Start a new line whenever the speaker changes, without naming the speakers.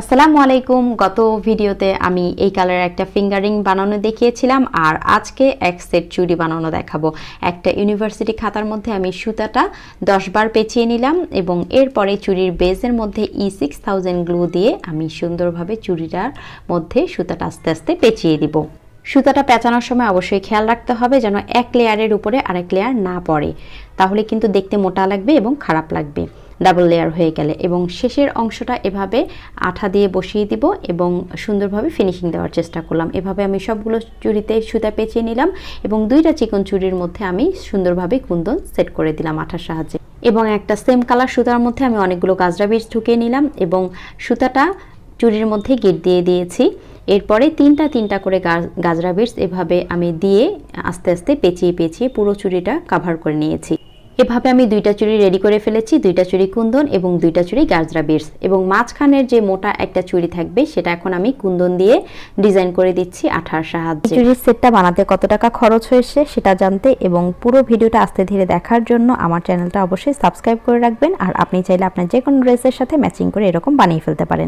আসসালামু আলাইকুম। গত ভিডিওতে আমি এই কালারের একটা ফিঙ্গারিং বানানো দেখিয়েছিলাম আর আজকে এক সেট চুড়ি বানানো দেখাবো। একটা ইউনিভার্সিটি খাতার মধ্যে আমি সুতাটা দশ বার পেঁচিয়ে নিলাম এবং এরপরে চুড়ির বেজের মধ্যে ই সিক্স থাউজেন্ড গ্লু দিয়ে আমি সুন্দরভাবে চুড়িটার মধ্যে সুতাটা আস্তে আস্তে পেঁচিয়ে দিব। সুতাটা পেঁচানোর সময় অবশ্যই খেয়াল রাখতে হবে যেন এক লেয়ারের উপরে আরেক লেয়ার না পড়ে। তাহলে কিন্তু দেখতে মোটা লাগবে এবং খারাপ লাগবে। ডাবল লেয়ার হয়ে গেলে এবং শেষের অংশটা এভাবে আঠা দিয়ে বসিয়ে দিব এবং সুন্দরভাবে ফিনিশিং দেওয়ার চেষ্টা করলাম। এভাবে আমি সবগুলো চুড়িতে সুতা পেঁচিয়ে নিলাম এবং দুইটা চিকন চুড়ির মধ্যে আমি সুন্দরভাবে কুন্দন সেট করে দিলাম আঠার সাহায্যে। এবং একটা সেম কালার সুতার মধ্যে আমি অনেকগুলো গাজরা বীজ ঢুকিয়ে নিলাম এবং সুতাটা চুড়ির মধ্যে গিট দিয়ে দিয়েছি। এরপরে তিনটা তিনটা করে গাজরা বিটস এভাবে আমি দিয়ে আস্তে আস্তে পেঁচিয়ে পেঁচিয়ে পুরো চুরিটা কাভার করে নিয়েছি। এভাবে আমি দুইটা চুড়ি রেডি করে ফেলেছি, দুইটা চুড়ি কুন্দন এবং দুইটা চুড়ি গাজরা বিটস এবং মাঝখানের যে মোটা একটা চুড়ি থাকবে, সেটা এখন আমি কুন্দন দিয়ে ডিজাইন করে দিচ্ছি আঠার সাহায্যে। চুড়ির সেটটা বানাতে কত টাকা খরচ হয়েছে সেটা জানতে এবং পুরো ভিডিওটা আস্তে ধীরে দেখার জন্য আমার চ্যানেলটা অবশ্যই সাবস্ক্রাইব করে রাখবেন, আর আপনি চাইলে আপনার যে কোনো ড্রেসের সাথে ম্যাচিং করে এরকম বানিয়ে ফেলতে পারেন।